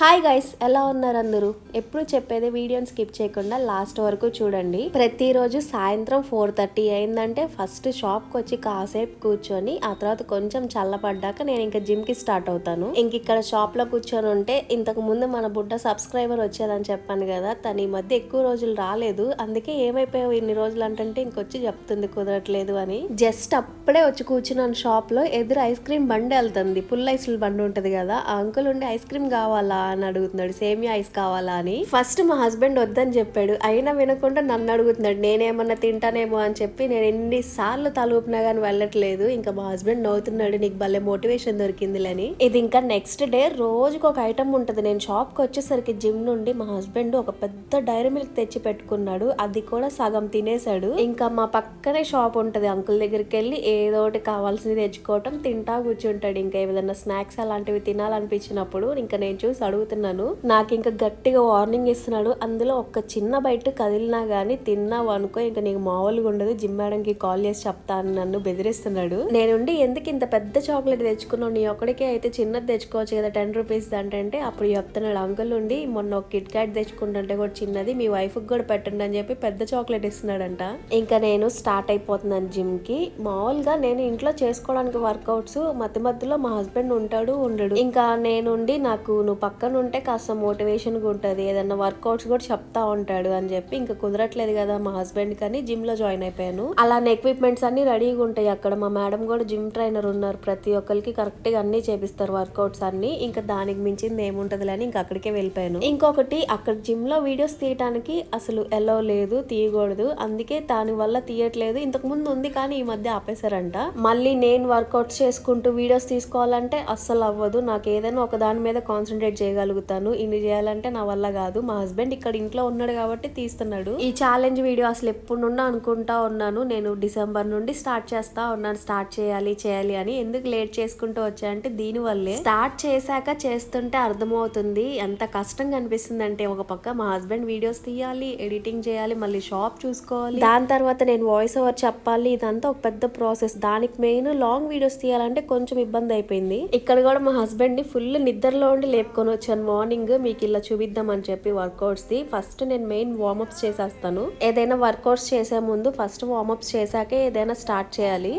Hi guys ఎలా ఉన్నారు అందరూ? ఎప్పుడు చెప్పేది వీడియోని స్కిప్ చేయకుండా లాస్ట్ వరకు చూడండి. ప్రతిరోజు సాయంత్రం ఫోర్ థర్టీ అయిందంటే ఫస్ట్ షాప్కి వచ్చి కాసేపు కూర్చొని ఆ తర్వాత కొంచెం చల్లపడ్డాక నేను ఇంకా జిమ్కి స్టార్ట్ అవుతాను. ఇంక ఇక్కడ షాప్లో కూర్చొని ఉంటే ఇంతకు ముందు మన బుడ్డ సబ్స్క్రైబర్ వచ్చేదని చెప్పాను కదా తను ఈ మధ్య ఎక్కువ రోజులు రాలేదు. అందుకే ఏమైపోయావు ఇన్ని రోజులు అంటే ఇంకొచ్చి చెప్తుంది కుదరట్లేదు అని. జస్ట్ అప్పుడే వచ్చి కూర్చున్నాను షాప్లో ఎదురు ఐస్ క్రీమ్ బండి వెళ్తుంది. పుల్ ఐస్ల బండి ఉంటుంది కదా ఆ అంకుల్ ఉండి ఐస్ క్రీమ్ కావాలా? అని అడుగుతున్నాడు సేమియా ఐస్ కావాలా అని? ఫస్ట్ మా హస్బెండ్ వద్దని చెప్పాడు. అయినా వినకుండా నన్ను అడుగుతున్నాడు నేనేమన్నా తింటానేమో అని చెప్పి నేను ఎన్ని సార్లు తలూపినా కానీ వెళ్ళట్లేదు. ఇంకా మా హస్బెండ్ నవ్వుతున్నాడు నీకు భలే మోటివేషన్ దొరికిందిలని ఇది ఇంకా నెక్స్ట్ డే రోజుకి ఒక ఐటమ్ ఉంటుంది. నేను షాప్కి వచ్చేసరికి జిమ్ నుండి మా హస్బెండ్ ఒక పెద్ద డైరీ మిల్క్ తెచ్చి పెట్టుకున్నాడు. అది కూడా సగం తినేశాడు. ఇంకా మా పక్కనే షాప్ ఉంటుంది. అంకుల్ దగ్గరికి వెళ్ళి ఏదో ఒకటి కావాల్సింది తెచ్చుకోవటం తింటా కూర్చుంటాడు. ఇంకా ఏదైనా స్నాక్స్ అలాంటివి తినాలనిపించినప్పుడు ఇంకా నేను చూసి అడుగుతున్నాను. నాకు ఇంకా గట్టిగా వార్నింగ్ ఇస్తున్నాడు. అందులో ఒక చిన్న బయట కదిలినా కానీ తిన్నావు అనుకో ఇంకా నీకు మామూలుగా ఉండదు. జిమ్ మేడంకి కాల్ చేసి చెప్తాను నన్ను బెదిరిస్తున్నాడు. నేనుండి ఎందుకు ఇంత పెద్ద చాక్లెట్ తెచ్చుకున్నావు? నీ ఒక్కడికే అయితే చిన్నది తెచ్చుకోవచ్చు కదా టెన్ రూపీస్ అంటే. అప్పుడు చెప్తున్నాడు అంకుల్ ఉండి మొన్న ఒక కిట్ క్యాట్ తెచ్చుకుంటుంటే కూడా చిన్నది మీ వైఫ్ కూడా పెట్టండి అని చెప్పి పెద్ద చాక్లెట్ ఇస్తున్నాడంట. ఇంకా నేను స్టార్ట్ అయిపోతున్నాను జిమ్కి మామూలుగా నేను ఇంట్లో చేసుకోవడానికి వర్కౌట్స్ మధ్య మధ్యలో మా హస్బెండ్ ఉంటాడు ఉండడు. ఇంకా నేనుండి నాకు నువ్వు పక్క పక్కన ఉంటే కాస్త మోటివేషన్గా ఉంటుంది ఏదన్నా వర్కౌట్స్ కూడా చెప్తా ఉంటాడు అని చెప్పి ఇంకా కుదరట్లేదు కదా మా హస్బెండ్ కానీ జిమ్లో జాయిన్ అయిపోయాను. అలానే ఎక్విప్మెంట్స్ అన్ని రెడీగా ఉంటాయి అక్కడ. మా మేడం కూడా జిమ్ ట్రైనర్ ఉన్నారు. ప్రతి ఒక్కరికి కరెక్ట్గా అన్ని చేపిస్తారు వర్కౌట్స్ అన్ని. ఇంకా దానికి మించింది ఏముంటది అని ఇంకా అక్కడికే వెళ్ళిపోయాను. ఇంకొకటి అక్కడ జిమ్లో వీడియోస్ తీయటానికి అసలు ఎల్లో లేదు తీయకూడదు. అందుకే దాని వల్ల తీయట్లేదు. ఇంతకు ముందు ఉంది కానీ ఈ మధ్య ఆపేశారంట. మళ్ళీ నేను వర్కౌట్స్ చేసుకుంటూ వీడియోస్ తీసుకోవాలంటే అస్సలు అవ్వదు. నాకు ఏదైనా ఒక దాని మీద కాన్సన్ట్రేట్ చేయగలుగుతాను. ఇన్ని చేయాలంటే నా వల్ల కాదు. మా హస్బెండ్ ఇక్కడ ఇంట్లో ఉన్నాడు కాబట్టి తీస్తున్నాడు. ఈ ఛాలెంజ్ వీడియో అసలు ఎప్పుడు నుండి అనుకుంటా ఉన్నాను. నేను డిసెంబర్ నుండి స్టార్ట్ చేస్తా ఉన్నాను. స్టార్ట్ చేయాలి చేయాలి అని ఎందుకు లేట్ చేసుకుంటూ వచ్చాయంటే దీని వల్లే స్టార్ట్ చేశాక చేస్తుంటే అర్థమవుతుంది. ఎంత కష్టంగా అనిపిస్తుంది అంటే ఒక పక్క మా హస్బెండ్ వీడియోస్ తీయాలి ఎడిటింగ్ చేయాలి మళ్ళీ షాప్ చూసుకోవాలి. దాని తర్వాత నేను వాయిస్ ఓవర్ చెప్పాలి. ఇదంతా ఒక పెద్ద ప్రాసెస్. దానికి మెయిన్ లాంగ్ వీడియోస్ తీయాలంటే కొంచెం ఇబ్బంది అయిపోయింది. ఇక్కడ కూడా మా హస్బెండ్ని ఫుల్ నిద్రలో ఉండి లేపుకొని వచ్చాను మార్నింగ్ మీకు ఇలా చూపిద్దాం అని చెప్పి వర్కౌట్స్ది ఫస్ట్ నేను మెయిన్ వార్మప్స్ చేసేస్తాను. ఏదైనా వర్కౌట్స్ చేసే ముందు ఫస్ట్ వార్మప్స్ చేశాకే ఏదైనా స్టార్ట్ చేయాలి.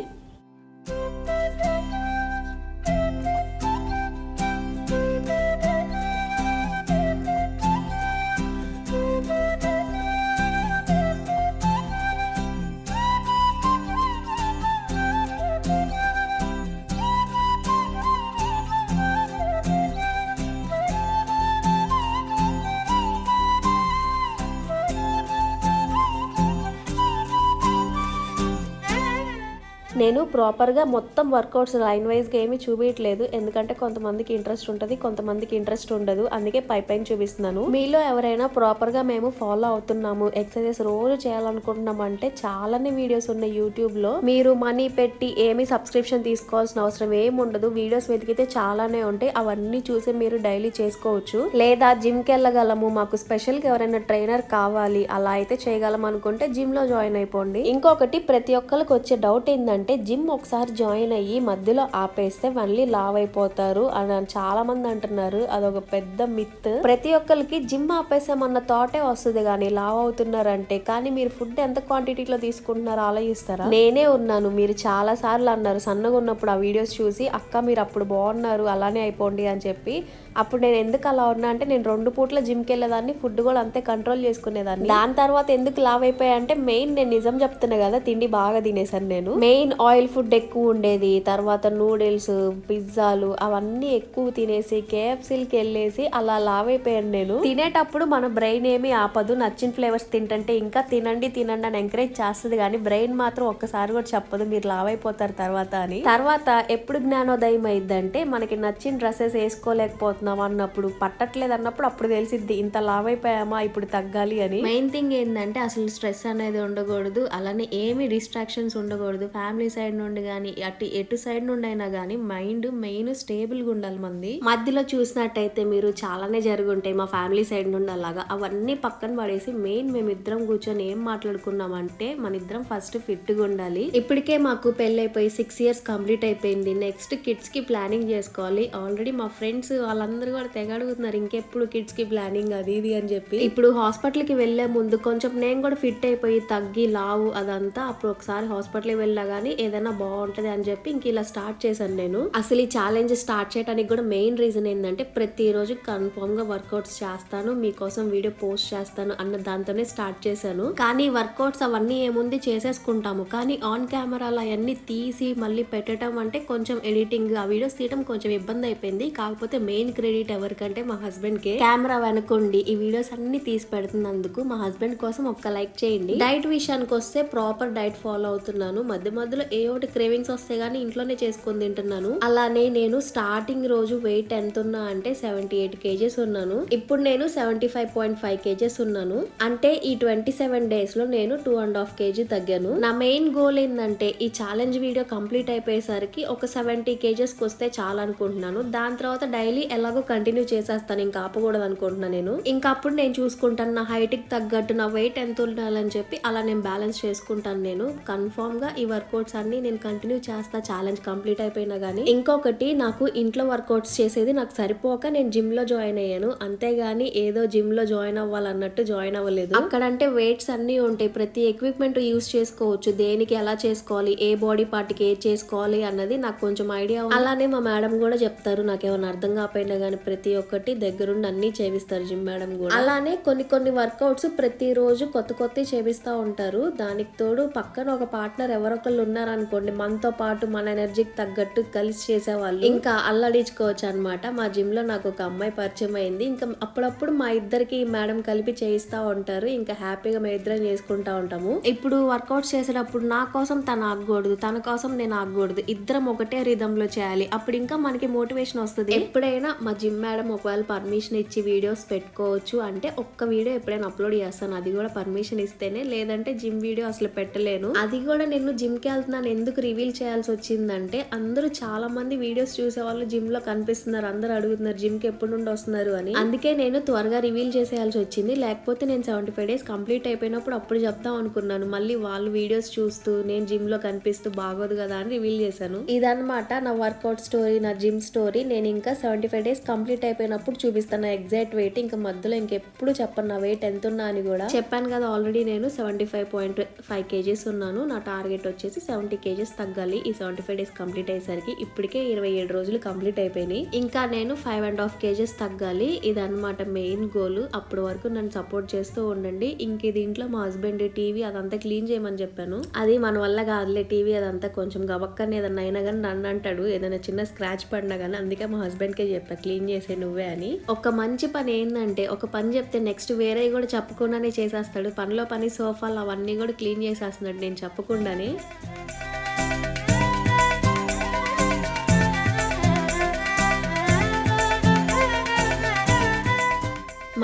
నేను ప్రాపర్గా మొత్తం వర్కౌట్స్ లైన్ వైజ్గా ఏమీ చూపించట్లేదు ఎందుకంటే కొంతమందికి ఇంట్రెస్ట్ ఉంటుంది కొంతమందికి ఇంట్రెస్ట్ ఉండదు. అందుకే పై పైన చూపిస్తున్నాను. మీలో ఎవరైనా ప్రాపర్గా మేము ఫాలో అవుతున్నాము ఎక్సర్సైజ్ రోజు చేయాలనుకుంటున్నాం అంటే చాలానే వీడియోస్ ఉన్నాయి యూట్యూబ్లో. మీరు మనీ పెట్టి ఏమీ సబ్స్క్రిప్షన్ తీసుకోవాల్సిన అవసరం ఏమి ఉండదు. వీడియోస్ వెతికితే చాలానే ఉంటాయి. అవన్నీ చూసి మీరు డైలీ చేసుకోవచ్చు. లేదా జిమ్కి వెళ్ళగలము. మాకు స్పెషల్గా ఎవరైనా ట్రైనర్ కావాలి అలా అయితే చేయగలం అనుకుంటే జిమ్లో జాయిన్ అయిపోండి. ఇంకొకటి ప్రతి ఒక్కరికి వచ్చే డౌట్ ఏంటంటే జిమ్ ఒకసారి జాయిన్ అయ్యి మధ్యలో ఆపేస్తే మళ్ళీ లావ్ అయిపోతారు అని చాలా మంది అంటున్నారు. అదొక పెద్ద మిత్. ప్రతి ఒక్కరికి జిమ్ ఆపేసామన్న థాటే వస్తుంది కానీ లావ్ అవుతున్నారంటే కానీ మీరు ఫుడ్ ఎంత క్వాంటిటీలో తీసుకుంటున్నారో ఆలోచిస్తారా? నేనే ఉన్నాను మీరు చాలా సార్లు అన్నారు. సన్నగా ఉన్నప్పుడు ఆ వీడియోస్ చూసి అక్క మీరు అప్పుడు బాగున్నారు అలానే అయిపోండి అని చెప్పి అప్పుడు నేను ఎందుకు అలా ఉన్నా అంటే నేను రెండు పూట్ల జిమ్కి వెళ్ళేదాన్ని ఫుడ్ కూడా అంతే కంట్రోల్ చేసుకునేదాన్ని. దాని తర్వాత ఎందుకు లావ్ అయిపోయా అంటే మెయిన్ నేను నిజం చెప్తున్నా కదా తిండి బాగా తినేసాను నేను. మెయిన్ ఆయిల్ ఫుడ్ ఎక్కువ ఉండేది. తర్వాత నూడిల్స్ పిజ్జాలు అవన్నీ ఎక్కువ తినేసి కేఎఫ్సీలకి వెళ్ళేసి అలా లావ్ అయిపోయాను నేను. తినేటప్పుడు మన బ్రెయిన్ ఏమి ఆపదు. నచ్చిన ఫ్లేవర్స్ తింటంటే ఇంకా తినండి తినండి అని ఎంకరేజ్ చేస్తుంది. కానీ బ్రెయిన్ మాత్రం ఒక్కసారి కూడా చెప్పదు. మీరు లావ్ అయిపోతారు తర్వాత అని. తర్వాత ఎప్పుడు జ్ఞానోదయం అయిందంటే మనకి నచ్చిన డ్రెస్సెస్ వేసుకోలేకపోతున్నాం అన్నప్పుడు పట్టట్లేదు అన్నప్పుడు అప్పుడు తెలిసిద్ది ఇంత లావ్ అయిపోయామా ఇప్పుడు తగ్గాలి అని. మెయిన్ థింగ్ ఏంటంటే అసలు స్ట్రెస్ అనేది ఉండకూడదు. అలానే ఏమి డిస్ట్రాక్షన్స్ ఉండకూడదు. ఫ్యామిలీస్ సైడ్ నుండి కానీ అటు ఎటు సైడ్ నుండి అయినా కానీ మైండ్ మెయిన్ స్టేబుల్గా ఉండాలి మంది. మధ్యలో చూసినట్టయితే మీరు చాలానే జరుగుంటాయి మా ఫ్యామిలీ సైడ్ నుండి అలాగా. అవన్నీ పక్కన పడేసి మెయిన్ మేమిద్దరం కూర్చొని ఏం మాట్లాడుకున్నామంటే మన ఇద్దరం ఫస్ట్ ఫిట్గా ఉండాలి. ఇప్పటికే మాకు పెళ్ళైపోయి సిక్స్ ఇయర్స్ కంప్లీట్ అయిపోయింది. నెక్స్ట్ కిడ్స్కి ప్లానింగ్ చేసుకోవాలి. ఆల్రెడీ మా ఫ్రెండ్స్ వాళ్ళందరూ కూడా తెగ అడుగుతున్నారు ఇంకెప్పుడు కిడ్స్కి ప్లానింగ్ అది ఇది అని చెప్పి. ఇప్పుడు హాస్పిటల్కి వెళ్ళే ముందు కొంచెం నేను కూడా ఫిట్ అయిపోయి తగ్గి లావు అదంతా అప్పుడు ఒకసారి హాస్పిటల్కి వెళ్ళా గానీ ఏదైనా బాగుంటుంది అని చెప్పి ఇంక ఇలా స్టార్ట్ చేశాను నేను. అసలు ఈ ఛాలెంజ్ స్టార్ట్ చేయడానికి కూడా మెయిన్ రీజన్ ఏంటంటే ప్రతిరోజు కన్ఫర్మ్గా వర్కౌట్స్ చేస్తాను మీకోసం వీడియో పోస్ట్ చేస్తాను అన్న దాంతోనే స్టార్ట్ చేశాను. కానీ వర్కౌట్స్ అవన్నీ ఏముంది చేసేసుకుంటాము. కానీ ఆన్ కెమెరాలో అవన్నీ తీసి మళ్ళీ పెట్టడం అంటే కొంచెం ఎడిటింగ్ ఆ వీడియోస్ తీయడం కొంచెం ఇబ్బంది అయిపోయింది. కాకపోతే మెయిన్ క్రెడిట్ ఎవరికంటే మా హస్బెండ్ కే కెమెరా వెనకుండి ఈ వీడియోస్ అన్ని తీసి పెడుతున్నందుకు మా హస్బెండ్ కోసం ఒక్క లైక్ చేయండి. డైట్ విషయానికి వస్తే ప్రాపర్ డైట్ ఫాలో అవుతున్నాను. మధ్య మధ్యలో ఏ ఒకటి క్రేవింగ్స్ వస్తే గానీ ఇంట్లోనే చేసుకొని తింటున్నాను. అలానే నేను స్టార్టింగ్ రోజు వెయిట్ ఎంత ఉన్నా అంటే సెవెంటీ ఎయిట్ కేజెస్ ఉన్నాను. ఇప్పుడు నేను seventy five point five kgs ఉన్నాను. అంటే ఈ ట్వంటీ సెవెన్ డేస్లో నేను టూ అండ్ హాఫ్ కేజీ తగ్గాను. నా మెయిన్ గోల్ ఏంటంటే ఈ ఛాలెంజ్ వీడియో కంప్లీట్ అయిపోయేసరికి ఒక సెవెంటీ కేజెస్కి వస్తే చాలా అనుకుంటున్నాను. దాని తర్వాత డైలీ ఎలాగో కంటిన్యూ చేసేస్తాను. ఇంకా ఆపకూడదు అనుకుంటున్నాను నేను. ఇంకా అప్పుడు నేను చూసుకుంటాను నా హైట్కి తగ్గట్టు నా వెయిట్ ఎంత ఉండాలని చెప్పి అలా నేను బ్యాలెన్స్ చేసుకుంటాను నేను. కన్ఫామ్గా ఈ వర్కౌట్స్ అన్ని నేను కంటిన్యూ చేస్తా ఛాలెంజ్ కంప్లీట్ అయిపోయినా కానీ ఇంకొకటి నాకు ఇంట్లో వర్కౌట్స్ చేసేది నాకు సరిపోక నేను జిమ్లో జాయిన్ అయ్యాను. అంతేగాని ఏదో జిమ్లో జాయిన్ అవ్వాలన్నట్టు జాయిన్ అవ్వలేదు. అక్కడంటే వెయిట్స్ అన్ని ఉంటాయి. ప్రతి ఎక్విప్మెంట్ యూస్ చేసుకోవచ్చు. దేనికి ఎలా చేసుకోవాలి? ఏ బాడీ పార్ట్కి ఏ చేసుకోవాలి అన్నది నాకు కొంచెం ఐడియా అలానే మా మేడం కూడా చెప్తారు. నాకు ఏమైనా అర్థం కాకపోయినా కానీ ప్రతి ఒక్కటి దగ్గరుండి అన్ని చేపిస్తారు జిమ్ మేడం కూడా. అలానే కొన్ని కొన్ని వర్కౌట్స్ ప్రతిరోజు కొత్త కొత్త చేపిస్తూ ఉంటారు. దానికి తోడు పక్కన ఒక పార్ట్నర్ ఎవరొకళ్ళు ఉన్నారనుకోండి మనతో పాటు మన ఎనర్జీకి తగ్గట్టు కలిసి చేసేవాళ్ళు ఇంకా అల్లడించుకోవచ్చు అనమాట మా జిమ్లో నాకు ఒక అమ్మాయి పరిచయం అయింది. ఇంకా అప్పుడప్పుడు మా ఇద్దరికి మేడం కలిపి చేయిస్తా ఉంటారు. ఇంకా హ్యాపీగా మేము ఇద్దరం చేసుకుంటా ఉంటాము. ఇప్పుడు వర్కౌట్స్ చేసేటప్పుడు నా కోసం తను ఆగకూడదు తన కోసం నేను ఆగకూడదు. ఇద్దరం ఒకటే రిధమ్లో చేయాలి. అప్పుడు ఇంకా మనకి మోటివేషన్ వస్తుంది. ఎప్పుడైనా మా జిమ్ మేడం ఒకవేళ పర్మిషన్ ఇచ్చి వీడియోస్ పెట్టుకోవచ్చు. అంటే ఒక్క వీడియో ఎప్పుడైనా అప్లోడ్ చేస్తాను. అది కూడా పర్మిషన్ ఇస్తేనే. లేదంటే జిమ్ వీడియో అసలు పెట్టలేను. అది కూడా నేను జిమ్కి నన్ను ఎందుకు రివీల్ చేయాల్సి వచ్చిందంటే అందరూ చాలా మంది వీడియోస్ చూసే వాళ్ళు జిమ్లో కనిపిస్తున్నారు అందరూ అడుగుతున్నారు జిమ్కి ఎప్పుడు నుండి వస్తున్నారు అని. అందుకే నేను త్వరగా రివీల్ చేసేయాల్సి వచ్చింది. లేకపోతే నేను సెవెంటీ ఫైవ్ డేస్ కంప్లీట్ అయిపోయినప్పుడు అప్పుడు చెప్దాం అనుకున్నాను. మళ్ళీ వాళ్ళు వీడియోస్ చూస్తూ నేను జిమ్లో కనిపిస్తూ బాగోదు కదా అని రివీల్ చేశాను. ఇదనమాట నా వర్కౌట్ స్టోరీ నా జిమ్ స్టోరీ నేను ఇంకా సెవెంటీ ఫైవ్ డేస్ కంప్లీట్ అయిపోయినప్పుడు చూపిస్తాను. నా ఎగ్జాక్ట్ వెయిట్ ఇంకా మధ్యలో ఇంకెప్పుడు చెప్పను. నా వెయిట్ ఎంత ఉన్నా అని కూడా. చెప్పాను కదా ఆల్రెడీ నేను seventy five point five kgs ఉన్నాను. నా టార్గెట్ వచ్చేసి సెవెంటీ కేజెస్ తగ్గాలి. ఈ సెవెంటీ ఫైవ్ డేస్ కంప్లీట్ అయ్యేసరికి ఇప్పటికే ఇరవై ఏడు రోజులు కంప్లీట్ అయిపోయినాయి. ఇంకా నేను ఫైవ్ అండ్ హాఫ్ కేజెస్ తగ్గాలి. ఇది అనమాట మెయిన్ గోల్ అప్పటి వరకు నన్ను సపోర్ట్ చేస్తూ ఉండండి. ఇంక దీంట్లో మా హస్బెండ్ టీవీ అదంతా క్లీన్ చేయమని చెప్పాను. అది మన వల్ల కాదులే టీవీ అదంతా కొంచెం గబక్కని ఏదన్నా అయినా కానీ నన్ను అంటాడు. ఏదైనా చిన్న స్క్రాచ్ పడినా కానీ అందుకే మా హస్బెండ్కే చెప్పా క్లీన్ చేసే నువ్వే అని. ఒక మంచి పని ఏంటంటే ఒక పని చెప్తే నెక్స్ట్ వేరే కూడా చెప్పకుండానే చేసేస్తాడు. పనిలో పని సోఫాలు అవన్నీ కూడా క్లీన్ చేసేస్తున్నాడు. నేను చెప్పకుండానే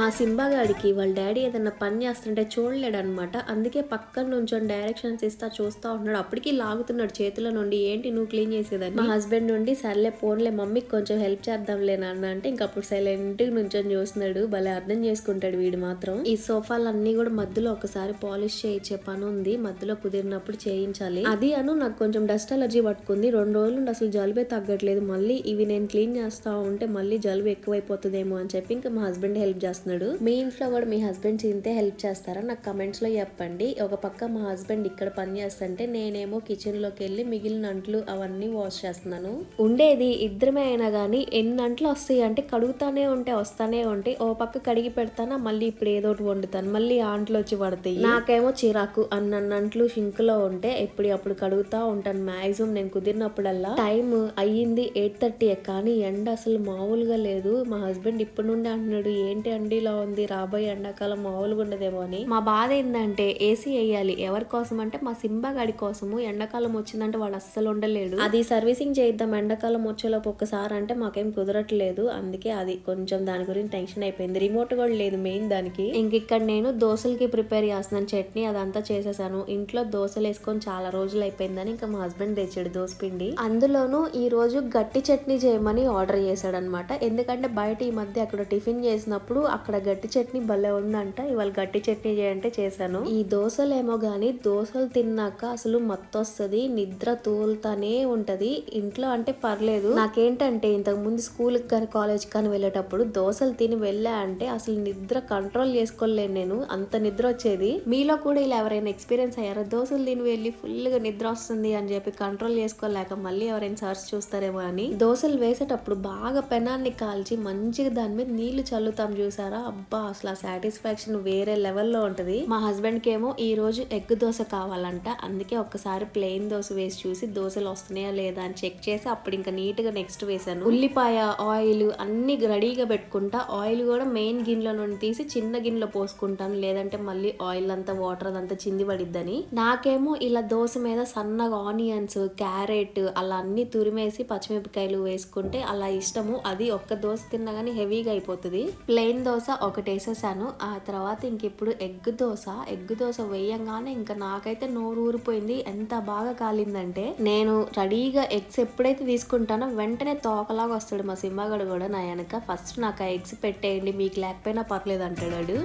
మా సింబాగాడికి వాళ్ళ డాడీ ఏదన్నా పని చేస్తుంటే చూడలేడు అనమాట అందుకే పక్కన నుంచొని డైరెక్షన్స్ ఇస్తా చూస్తా ఉన్నాడు అప్పటికి లాగుతున్నాడు చేతుల నుండి. ఏంటి నువ్వు క్లీన్ చేసేదని మా హస్బెండ్ నుండి సర్లే పోన్లే మమ్మీకి కొంచెం హెల్ప్ చేద్దాంలే నాన్న అంటే ఇంకప్పుడు సైలెంట్ నుంచొని చూస్తున్నాడు. భలే అర్థం చేసుకుంటాడు వీడు మాత్రం. ఈ సోఫాలన్నీ కూడా మధ్యలో ఒకసారి పాలిష్ చేయించే పని ఉంది. మధ్యలో కుదిరినప్పుడు చేయించాలి. అది అను నాకు కొంచెం డస్ట్ అలర్జీ పట్టుకుంది. రెండు రోజులు నుండి అసలు జలుబే తగ్గట్లేదు. మళ్ళీ ఇవి నేను క్లీన్ చేస్తా ఉంటే మళ్ళీ జలుబు ఎక్కువైపోతుందేమో అని చెప్పి ఇంకా మా హస్బెండ్ హెల్ప్ చేస్తున్నాడు. మీ ఇంట్లో కూడా మీ హస్బెండ్ ఇంతే హెల్ప్ చేస్తారా? నాకు కమెంట్స్లో చెప్పండి. ఒక పక్క మా హస్బెండ్ ఇక్కడ పని చేస్తుంటే నేనేమో కిచెన్లోకి వెళ్ళి మిగిలిన అంట్లు అవన్నీ వాష్ చేస్తున్నాను. ఉండేది ఇద్దరమే అయినా కానీ ఎన్ని అంట్లు వస్తాయి అంటే కడుగుతానే ఉంటే వస్తానే ఉంటాయి ఓ పక్క కడిగి పెడతానా మళ్ళీ ఇప్పుడు ఏదో ఒకటి వండుతాను మళ్ళీ ఆ వచ్చి పడతాయి. నాకేమో చిరాకు. అన్న అంట్లు సింక్లో ఉంటే ఎప్పుడు అప్పుడు కడుగుతా ఉంటాను. మాక్సిమం నేను కుదిరినప్పుడల్లా టైం అయ్యింది ఎయిట్ థర్టీ కానీ ఎండ అసలు మామూలుగా లేదు. మా హస్బెండ్ ఇప్పటి నుండి అంటున్నాడు ఏంటి అండి వేడిలా ఉంది రాబోయే ఎండాకాలం మామూలుగా ఉండదేమో అని. మా బాధ ఏంటంటే ఏసీ వేయాలి. ఎవరి కోసం అంటే మా సింబా గడి కోసము ఎండాకాలం వచ్చిందంటే వాడు అస్సలు ఉండలేడు. అది సర్వీసింగ్ చేయిద్దాం ఎండాకాలం వచ్చేలోపు ఒక్కసారి అంటే మాకేం కుదరట్లేదు. అందుకే అది కొంచెం దాని గురించి టెన్షన్ అయిపోయింది. రిమోట్ కూడా లేదు మెయిన్ దానికి. ఇంక ఇక్కడ నేను దోశలకి ప్రిపేర్ చేస్తున్నాను. చట్నీ అదంతా చేసేసాను. ఇంట్లో దోశలు వేసుకొని చాలా రోజులు అయిపోయిందని ఇంకా మా హస్బెండ్ తెచ్చాడు దోశ పిండి. అందులోనూ ఈ రోజు గట్టి చట్నీ చేయమని ఆర్డర్ చేశాడు అనమాట ఎందుకంటే బయట ఈ మధ్య అక్కడ టిఫిన్ చేసినప్పుడు అక్కడ గట్టి చట్నీ భలే ఉందంట. ఇవాళ గట్టి చట్నీ చేయంటే చేశాను. ఈ దోశలేమో కానీ దోశలు తిన్నాక అసలు మత్తు వస్తుంది నిద్ర తోలుతానే ఉంటది. ఇంట్లో అంటే పర్లేదు. నాకేంటంటే ఇంతకు ముందు స్కూల్ కానీ కాలేజ్ కానీ వెళ్ళేటప్పుడు దోశలు తిని వెళ్ళా అంటే అసలు నిద్ర కంట్రోల్ చేసుకోలేను నేను. అంత నిద్ర వచ్చేది. మీలో కూడా ఇలా ఎవరైనా ఎక్స్పీరియన్స్ అయ్యారా? దోశలు తిని వెళ్ళి ఫుల్గా నిద్ర వస్తుంది అని చెప్పి కంట్రోల్ చేసుకోలేక మళ్ళీ ఎవరైనా సర్చ్ చూస్తారేమో అని. దోశలు వేసేటప్పుడు బాగా పెనాన్ని కాల్చి మంచిగా దాని మీద నీళ్ళు చల్లుతాం చూసారా? అబ్బా అసలు ఆ సాటిస్ఫాక్షన్ వేరే లెవెల్లో ఉంటుంది. మా హస్బెండ్కి ఏమో ఈ రోజు ఎగ్ దోశ కావాలంట. అందుకే ఒక్కసారి ప్లెయిన్ దోశ వేసి చూసి దోశలు వస్తున్నాయా లేదా అని చెక్ చేసి అప్పుడు ఇంకా నీట్గా నెక్స్ట్ వేసాను ఉల్లిపాయ ఆయిల్ అన్ని రెడీగా పెట్టుకుంటా. ఆయిల్ కూడా మెయిన్ గిన్నెలో నుండి తీసి చిన్న గిన్నెలో పోసుకుంటాను. లేదంటే మళ్ళీ ఆయిల్ అంతా వాటర్ అదంతా చింది పడిద్దని. నాకేమో ఇలా దోశ మీద సన్నగా ఆనియన్స్ క్యారెట్ అలా అన్ని తురిమేసి పచ్చిమిరపకాయలు వేసుకుంటే అలా ఇష్టము. అది ఒక్క దోశ తిన్నా కానీ హెవీగా అయిపోతుంది. ప్లెయిన్ దోశ ఒకటి వేసేసాను ఆ తర్వాత ఇంక ఇప్పుడు ఎగ్ దోశ. ఎగ్ దోశ వేయంగానే ఇంకా నాకైతే నోరు ఊరిపోయింది. ఎంత బాగా కాలిందంటే నేను రెడీగా ఎగ్స్ ఎప్పుడైతే తీసుకుంటానో వెంటనే తోకలాగా వస్తాడు మా సింహగడు కూడా నా వెనక. ఫస్ట్ నాకు ఆ ఎగ్స్ పెట్టేయండి మీకు లేకపోయినా పర్లేదు అంటాడు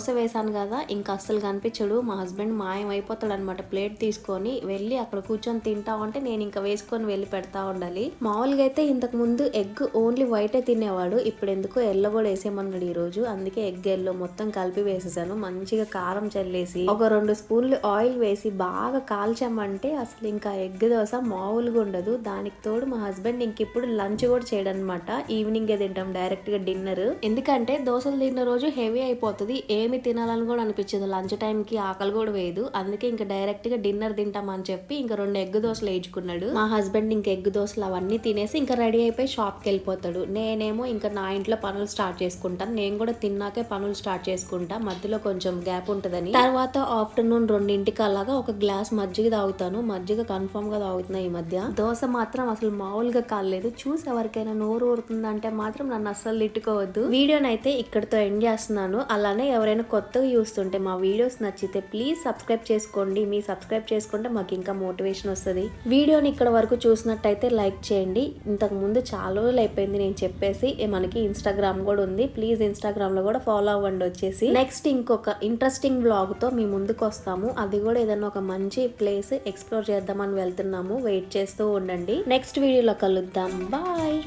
దోశ వేసాను కదా ఇంకా అస్సలు కనిపించడు. మా హస్బెండ్ మాయం అనమాట ప్లేట్ తీసుకొని వెళ్ళి అక్కడ కూర్చొని తింటా ఉంటే నేను ఇంకా వేసుకొని వెళ్ళి పెడతా ఉండాలి. మామూలుగా అయితే ఇంతకు ముందు ఎగ్ ఓన్లీ వైటే తినేవాడు. ఇప్పుడు ఎందుకో ఎల్లో కూడా వేసేయమన్నాడు ఈ రోజు. అందుకే ఎగ్ ఎల్లో మొత్తం కలిపి వేసేసాను. మంచిగా కారం చల్లేసి ఒక రెండు స్పూన్లు ఆయిల్ వేసి బాగా కాల్చామంటే అసలు ఇంకా ఎగ్ దోశ మామూలుగా ఉండదు. దానికి తోడు మా హస్బెండ్ ఇంక ఇప్పుడు లంచ్ కూడా చేయడం అనమాట ఈవినింగ్ తింటాం డైరెక్ట్గా డిన్నర్. ఎందుకంటే దోశలు తిన్న రోజు హెవీ అయిపోతుంది. ఏమి తినాలని కూడా అనిపించదు. లంచ్ టైం కి ఆకలి కూడా వేయదు. అందుకే ఇంకా డైరెక్ట్గా డిన్నర్ తింటామని చెప్పి ఇంకా రెండు ఎగ్ దోశలు వేయించుకున్నాడు. మా హస్బెండ్ ఇంకా ఎగ్ దోశలు అవన్నీ తినేసి ఇంకా రెడీ అయిపోయి షాప్కి వెళ్ళిపోతాడు. నేనేమో ఇంకా నా ఇంట్లో పనులు స్టార్ట్ చేసుకుంటాను. నేను కూడా తిన్నాకే పనులు స్టార్ట్ చేసుకుంటా. మధ్యలో కొంచెం గ్యాప్ ఉంటుందని. తర్వాత ఆఫ్టర్నూన్ రెండింటికి అలాగా ఒక గ్లాస్ మజ్జిగ తాగుతాను. మజ్జిగ కన్ఫర్మ్గా తాగుతున్నా ఈ మధ్య. దోశ మాత్రం అసలు మామూలుగా కాలేదు. చూసి ఎవరికైనా నోరు ఊరుతుందంటే మాత్రం నన్ను అస్సలు తిట్టుకోవద్దు. వీడియోనైతే ఇక్కడితో ఎండ్ చేస్తున్నాను. అలానే ఎవరైనా కొత్తగా చూస్తుంటే మా వీడియోస్ నచ్చితే ప్లీజ్ సబ్స్క్రైబ్ చేసుకోండి. మీ సబ్స్క్రైబ్ చేసుకుంటే మాకు ఇంకా మోటివేషన్ వస్తుంది. వీడియోని ఇక్కడ వరకు చూసినట్టయితే లైక్ చేయండి. ఇంతకు ముందు చాలా రోజులు అయిపోయింది నేను చెప్పేసి. మనకి ఇన్స్టాగ్రామ్ కూడా ఉంది. ప్లీజ్ ఇన్స్టాగ్రామ్లో కూడా ఫాలో అవ్వండి వచ్చేసి. నెక్స్ట్ ఇంకొక ఇంట్రెస్టింగ్ బ్లాగ్తో మీ ముందుకు వస్తాము. అది కూడా ఏదైనా ఒక మంచి ప్లేస్ ఎక్స్ప్లోర్ చేద్దామని వెళ్తున్నాము. వెయిట్ చేస్తూ ఉండండి. నెక్స్ట్ వీడియోలో కలుద్దాం. బాయ్